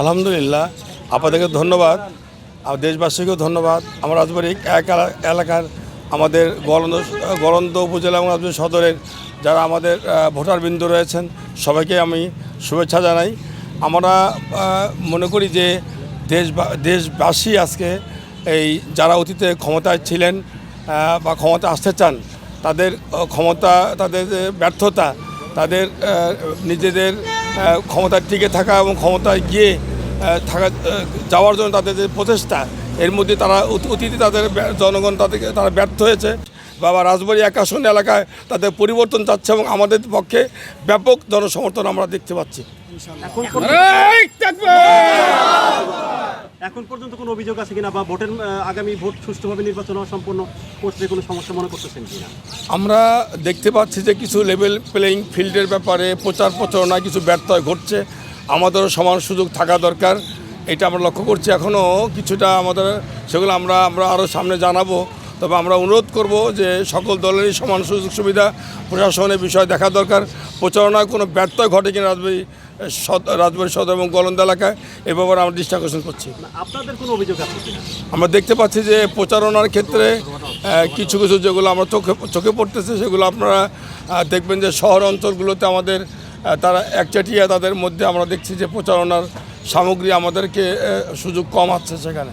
আলহামদুলিল্লাহ। আপনাদেরকে ধন্যবাদ। আর দেশবাসীকেও ধন্যবাদ। আমার রাজবাড়ি এলাকার আমাদের গলন্দ গলন্দ উপজেলা এবং রাজবাড়ী সদরের যারা আমাদের আহ, ভোটারবৃন্দ রয়েছেন সবাইকে আমি শুভেচ্ছা জানাই। আমরা মনে করি যে দেশ দেশবাসী আজকে এই যারা অতীতে ক্ষমতায় ছিলেন বা ক্ষমতা আসতে চান তাদের ক্ষমতা তাদের যে ব্যর্থতা তাদের নিজেদের আহ, ক্ষমতায় টিকে থাকা এবং ক্ষমতায় গিয়ে থাকা যাওয়ার জন্য তাদের যে প্রচেষ্টা এর মধ্যে তারা অতি- অতীতে তাদের জনগণ তাদেরকে তারা ব্যর্থ হয়েছে। বাবা রাজবাড়ী এক আসন এলাকায় তাদের পরিবর্তন চাচ্ছে এবং আমাদের পক্ষে ব্যাপক জনসমর্থন আমরা দেখতে পাচ্ছি। এখন পর্যন্ত- কোনো অভিযোগ আছে কিনা বা ভোটের আগামী ভোট সুষ্ঠুভাবে নির্বাচন সম্পন্ন করতে কোনো সমস্যা মনে করতেছেন কিনা? আমরা দেখতে পাচ্ছি যে কিছু লেভেল প্লেয়িং ফিল্ডের ব্যাপারে প্রচার প্রচারণা কিছু ব্যর্থ ঘটছে। আমাদেরও সমান সুযোগ থাকা দরকার। এটা আমরা লক্ষ্য করছি। এখনও কিছুটা আমাদের, সেগুলো আমরা আমরা আরও সামনে জানাব। তবে আমরা অনুরোধ করব যে সকল দলেরই সমান সুযোগ সুবিধা প্রশাসনের বিষয় দেখা দরকার। প্রচারণায় কোনো ব্যর্থ ঘটে কিনা রাজবাড়ি সদ রাজবাড়ি সদর এবং গলন্দ এলাকায় এ ব্যাপারে আমরা দৃষ্টি আকর্ষণ করছি। আপনাদের কোনো অভিযোগ আছে আমরা দেখতে পাচ্ছি যে প্রচারণার ক্ষেত্রে কিছু কিছু যেগুলো আমরা চোখে চোখে পড়তেছে সেগুলো আপনারা দেখবেন যে শহর অঞ্চলগুলোতে আমাদের তারা একচাটিয়া তাদের মধ্যে আমরা দেখছি যে প্রচারণার সামগ্রী আমাদেরকে সুযোগ কম আছে সেখানে।